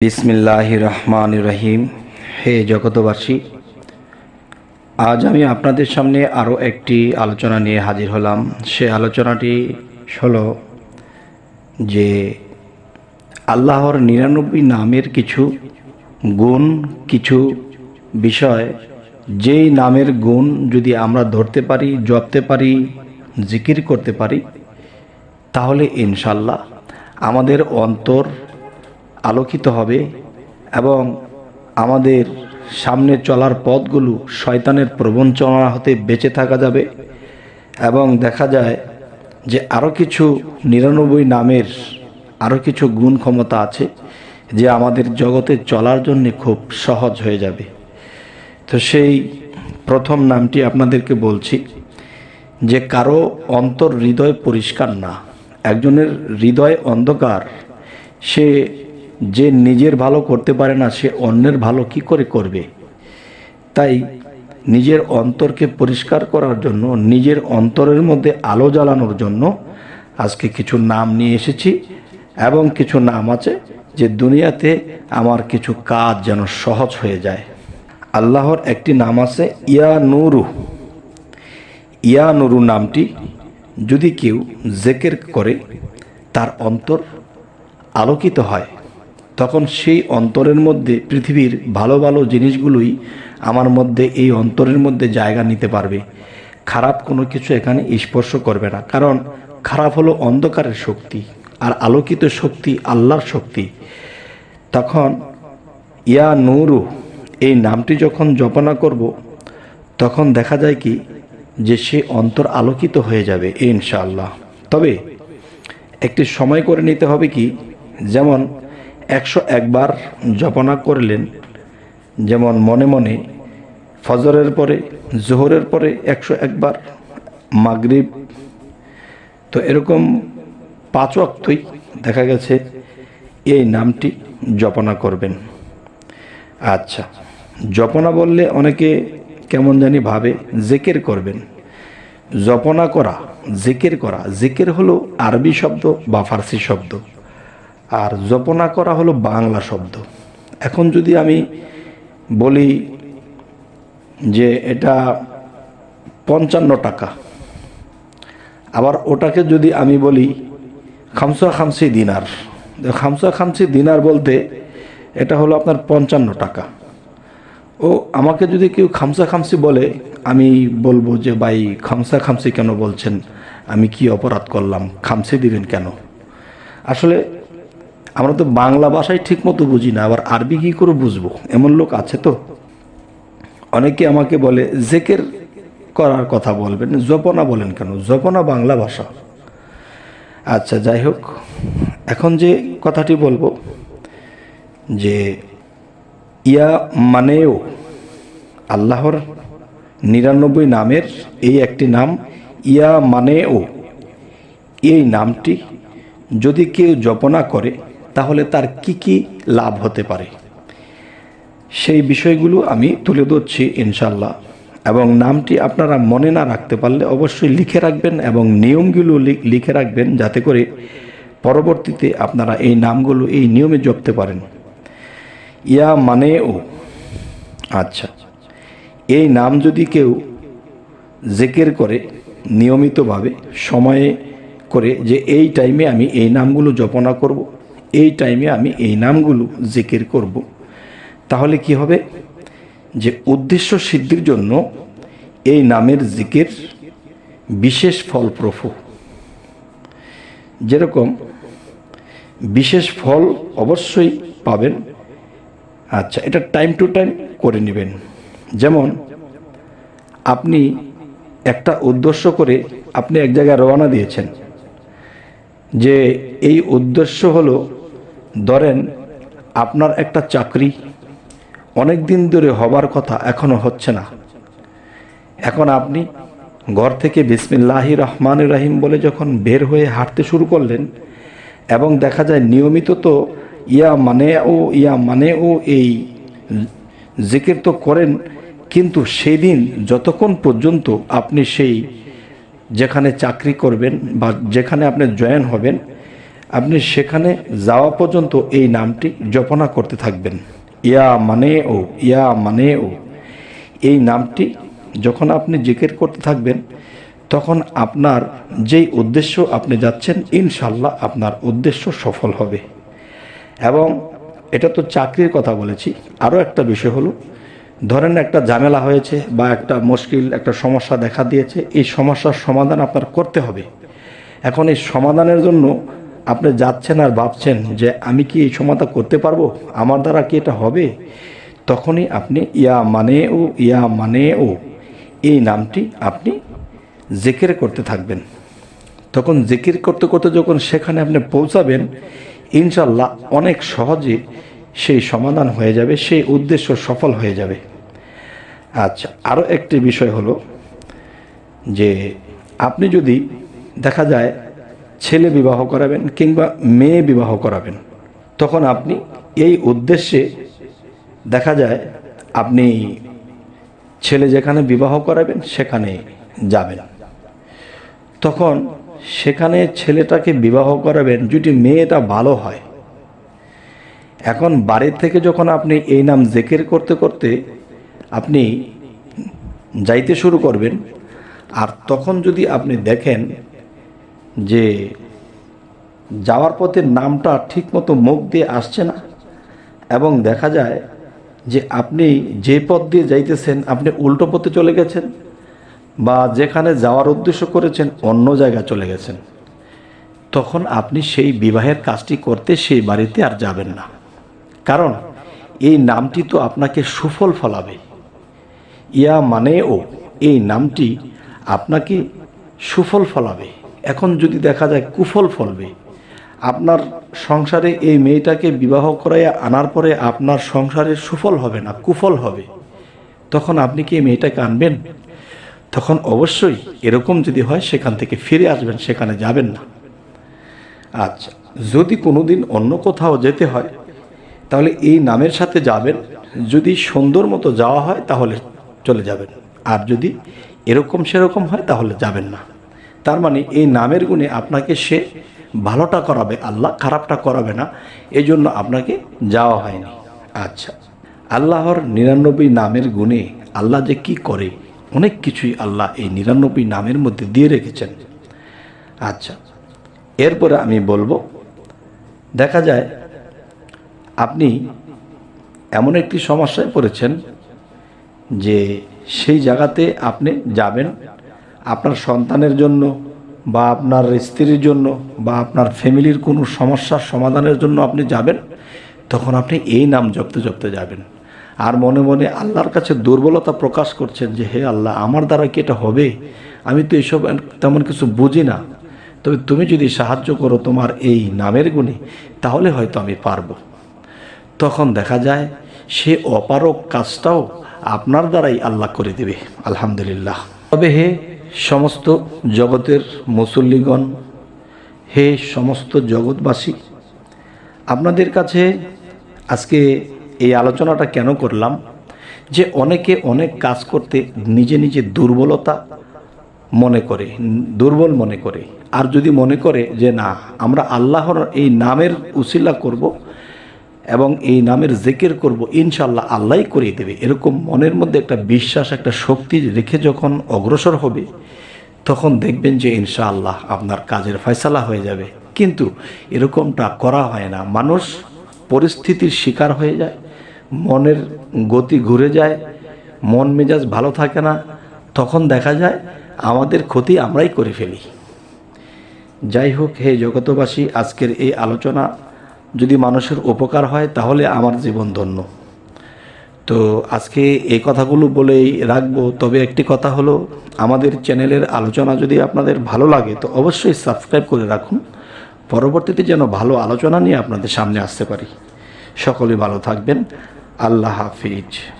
বিসমিল্লাহ রহমান রহিম হে জগতবাসী আজ আমি আপনাদের সামনে আরও একটি আলোচনা নিয়ে হাজির হলাম। সে আলোচনাটি হল যে আল্লাহর নিরানব্বই নামের কিছু গুণ, কিছু বিষয়, যেই নামের গুণ যদি আমরা ধরতে পারি, জপতে পারি, জিকির করতে পারি, তাহলে ইনশাল্লাহ আমাদের অন্তর আলোকিত হবে এবং আমাদের সামনে চলার পথগুলো শয়তানের প্রবঞ্চনা হতে বেঁচে থাকা যাবে এবং দেখা যায় যে আরও কিছু নিরানব্বই নামের আরও কিছু গুণ ক্ষমতা আছে যে আমাদের জগতে চলার জন্য খুব সহজ হয়ে যাবে। তো সেই প্রথম নামটি আপনাদেরকে বলছি যে কারও অন্তর হৃদয় পরিষ্কার না। একজনের হৃদয় অন্ধকার, সে যে নিজের ভালো করতে পারে না, সে অন্যের ভালো কি করে করবে? তাই নিজের অন্তরকে পরিষ্কার করার জন্য, নিজের অন্তরের মধ্যে আলো জ্বালানোর জন্য আজকে কিছু নাম নিয়ে এসেছি এবং কিছু নাম আছে যে দুনিয়াতে আমার কিছু কাজ যেন সহজ হয়ে যায়। আল্লাহর একটি নাম আছে ইয়া নুরু। ইয়া নুরু নামটি যদি কেউ জেকের করে, তার অন্তর আলোকিত হয়। তখন সেই অন্তরের মধ্যে পৃথিবীর ভালো ভালো জিনিসগুলোই আমার মধ্যে এই অন্তরের মধ্যে জায়গা নিতে পারবে। খারাপ কোনো কিছু এখানে স্পর্শ করবে না। কারণ খারাপ হলো অন্ধকারের শক্তি আর আলোকিত শক্তি আল্লাহর শক্তি। তখন ইয়া নূরু, এই নামটি যখন জপনা করব, তখন দেখা যায় কি যে সে অন্তর আলোকিত হয়ে যাবে ইনশাআল্লাহ। তবে একটি সময় করে নিতে হবে কি, যেমন একশো একবার জপনা করলেন। যেমন মনে মনে ফজরের পরে, জোহরের পরে একশো একবার মাগরিব। তো এরকম পাঁচ অক্তই দেখা গেছে এই নামটি জপনা করবেন। আচ্ছা জপনা বললে অনেকে কেমন জানি ভাবে, জেকের করবেন। জপনা করা, জেকের করা, জেকের হলো আরবি শব্দ বা ফার্সি শব্দ। আর জপনা করা হলো বাংলা শব্দ। এখন যদি আমি বলি যে এটা পঞ্চান্ন টাকা, আবার ওটাকে যদি আমি বলি খামসা খামসি দিনার খামসা খামসি দিনার বলতে এটা হলো আপনার পঞ্চান্ন টাকা। ও আমাকে যদি কেউ খামসা খামসি বলে, আমি বলব যে, ভাই খামসা খামসি কেন বলছেন? আমি কি অপরাধ করলাম? খামসি দিবেন কেন? আসলে আমরা তো বাংলা ভাষায় ঠিক মতো বুঝি না, আবার আরবি কী করে বুঝব? এমন লোক আছে তো। অনেকে আমাকে বলে, জেকের করার কথা বলবেন, জপনা বলেন কেন? জপনা বাংলা ভাষা। আচ্ছা যাই হোক, এখন যে কথাটি বলব, যে ইয়া মানেও আল্লাহর নিরানব্বই নামের এই একটি নাম, ইয়া মানেও এই নামটি যদি কেউ জপনা করে তাহলে তার কি কি লাভ হতে পারে? সেই বিষয়গুলো আমি তুলে ধরছি ইনশাল্লাহ এবং নামটি আপনারা মনে না রাখতে পারলে অবশ্যই লিখে রাখবেন এবং নিয়মগুলো লিখে রাখবেন যাতে করে পরবর্তীতে আপনারা এই নামগুলো, এই নিয়মে জপতে পারেন। ইয়া মানে ও। আচ্ছা। এই নাম যদি কেউ জেকের করে নিয়মিতভাবে, সময়ে করে যে এই টাইমে আমি এই নামগুলো জপনা করব এই টাইমে আমি এই নামগুলো জেকের করব। তাহলে কি হবে? যে উদ্দেশ্য সিদ্ধির জন্য এই নামের জিকের বিশেষ ফলপ্রফু। যেরকম বিশেষ ফল অবশ্যই পাবেন। আচ্ছা এটা টাইম টু টাইম করে নেবেন। যেমন আপনি একটা উদ্দেশ্য করে আপনি এক জায়গায় রওনা দিয়েছেন। যে এই উদ্দেশ্য হলো ধরেন, আপনার একটা চাকরি অনেক দিন ধরে হবার কথা এখনও হচ্ছে না। এখন আপনি ঘর থেকে বিসমিল্লাহি রহমান রাহিম বলে যখন বের হয়ে হাঁটতে শুরু করলেন এবং দেখা যায় নিয়মিত তো ইয়া মানে ও, ইয়া মানে ও এই জিকির তো করেন, কিন্তু সেই দিন যতক্ষণ পর্যন্ত আপনি সেই যেখানে চাকরি করবেন বা যেখানে আপনি জয়েন হবেন আপনি সেখানে যাওয়া পর্যন্ত এই নামটি জপনা করতে থাকবেন। ইয়া মানে ও, ইয়া মানে ও। এই নামটি যখন আপনি জিকির করতে থাকবেন, তখন আপনার যেই উদ্দেশ্য আপনি যাচ্ছেন ইনশাল্লাহ আপনার উদ্দেশ্য সফল হবে। এবং এটা তো চাকরির কথা বলেছি। আরও একটা বিষয় হলো, ধরেন একটা ঝামেলা হয়েছে বা একটা মুশকিল, একটা সমস্যা দেখা দিয়েছে, এই সমস্যার সমাধান আপনার করতে হবে। এখন এই সমাধানের জন্য আপনি যাচ্ছেন আর ভাবছেন যে আমি কি এই সমাধান করতে পারব? আমার দ্বারা কি এটা হবে? তখনই আপনি ইয়া মানে ও, ইয়া মানে ও, এই নামটি আপনি জেকের করতে থাকবেন। তখন জিকির করতে করতে যখন সেখানে আপনি পৌঁছাবেন ইনশাল্লাহ অনেক সহজে সেই সমাধান হয়ে যাবে, সেই উদ্দেশ্য সফল হয়ে যাবে। আচ্ছা আরও একটি বিষয় হলো যে আপনি যদি দেখা যায় ছেলে বিবাহ করাবেন কিংবা মেয়ে বিবাহ করাবেন, তখন আপনি এই উদ্দেশ্যে দেখা যায় আপনি ছেলে যেখানে বিবাহ করাবেন সেখানে যাবেন। তখন সেখানে ছেলেটাকে বিবাহ করাবেন, যদি মেয়েটা ভালো হয়। এখন বাড়ির থেকে যখন আপনি এই নাম জেকের করতে করতে আপনি যাইতে শুরু করবেন, আর তখন যদি আপনি দেখেন যে যাওয়ার পথে নামটা ঠিকমতো মুখ দিয়ে আসছে না এবং দেখা যায় যে আপনি যে পথ দিয়ে যাইতেছেন, আপনি উল্টো পথে চলে গেছেন বা যেখানে যাওয়ার উদ্দেশ্য করেছেন, অন্য জায়গায় চলে গেছেন। তখন আপনি সেই বিবাহের কাজটি করতে সেই বাড়িতে আর যাবেন না। কারণ এই নামটি তো আপনাকে সুফল ফলাবে। ইয়া মানেও এই নামটি আপনাকে সুফল ফলাবে। এখন যদি দেখা যায় কুফল ফলবে, আপনার সংসারে এই মেয়েটাকে বিবাহ করাইয়া আনার পরে আপনার সংসারে সুফল হবে না, কুফল হবে, তখন আপনি কি এই মেয়েটাকে আনবেন? তখন অবশ্যই এরকম যদি হয় সেখান থেকে ফিরে আসবেন, সেখানে যাবেন না। আচ্ছা যদি কোনো দিন অন্য কোথাও যেতে হয়, তাহলে এই নামের সাথে যাবেন, যদি সুন্দর মতো যাওয়া হয় তাহলে চলে যাবেন, আর যদি এরকম সেরকম হয় তাহলে যাবেন না। তার মানে এই নামের গুণে আপনাকে সে ভালোটা করাবে, আল্লাহ খারাপটা করাবে না এই জন্য আপনাকে যাওয়া হয়নি। আচ্ছা আল্লাহর নিরানব্বই নামের গুণে আল্লাহ যে কি করে, অনেক কিছুই আল্লাহ এই নিরানব্বই নামের মধ্যে দিয়ে রেখেছেন। আচ্ছা এরপরে আমি বলব, দেখা যায় আপনি এমন একটি সমস্যায় পড়েছেন যে সেই জায়গাতে আপনি যাবেন আপনার সন্তানের জন্য বা আপনার স্ত্রীর জন্য বা আপনার ফ্যামিলির কোনো সমস্যার সমাধানের জন্য আপনি যাবেন, তখন আপনি এই নাম জপতে জপতে যাবেন। আর মনে মনে আল্লাহর কাছে দুর্বলতা প্রকাশ করছেন যে, হে আল্লাহ, আমার দ্বারা কি এটা হবে? আমি তো এসব তেমন কিছু বুঝি না। তবে তুমি যদি সাহায্য করো তোমার এই নামের গুণে, তাহলে হয়তো আমি পারব। তখন দেখা যায়, সে অপারক কাজটাও আপনার দ্বারাই আল্লাহ করে দেবে। আলহামদুলিল্লাহ। তবে হে সমস্ত জগতের মুসল্লিগণ, হে সমস্ত জগৎবাসী, আপনাদের কাছে আজকে এই আলোচনাটা কেন করলাম? যে অনেকে অনেক কাজ করতে নিজে নিজে দুর্বলতা মনে করে, দুর্বল মনে করে। আর যদি মনে করে যে না, আমরা আল্লাহর এই নামের উসিলা করব এবং এই নামের জেকের করব ইনশাল্লাহ আল্লাহই করিয়ে দেবে। এরকম মনের মধ্যে একটা বিশ্বাস, একটা শক্তি রেখে যখন অগ্রসর হবে, তখন দেখবেন যে ইনশাআল্লাহ আপনার কাজের ফয়সালা হয়ে যাবে। কিন্তু এরকমটা করা হয় না। মানুষ পরিস্থিতির শিকার হয়ে যায়, মনের গতি ঘুরে যায়, মন মেজাজ ভালো থাকে না, তখন দেখা যায় আমাদের ক্ষতি আমরাই করে ফেলি। যাই হোক, হে জগতবাসী আজকের এই আলোচনা যদি মানুষের উপকার হয়, তাহলে আমার জীবন ধন্য। তো আজকে এই কথাগুলো বলেই রাখব। তবে একটি কথা হলো, আমাদের চ্যানেলের আলোচনা যদি আপনাদের ভালো লাগে, তো অবশ্যই সাবস্ক্রাইব করে রাখুন। পরবর্তীতে যেন ভালো আলোচনা নিয়ে আপনাদের সামনে আসতে পারি। সকলে ভালো থাকবেন। আল্লাহ হাফিজ।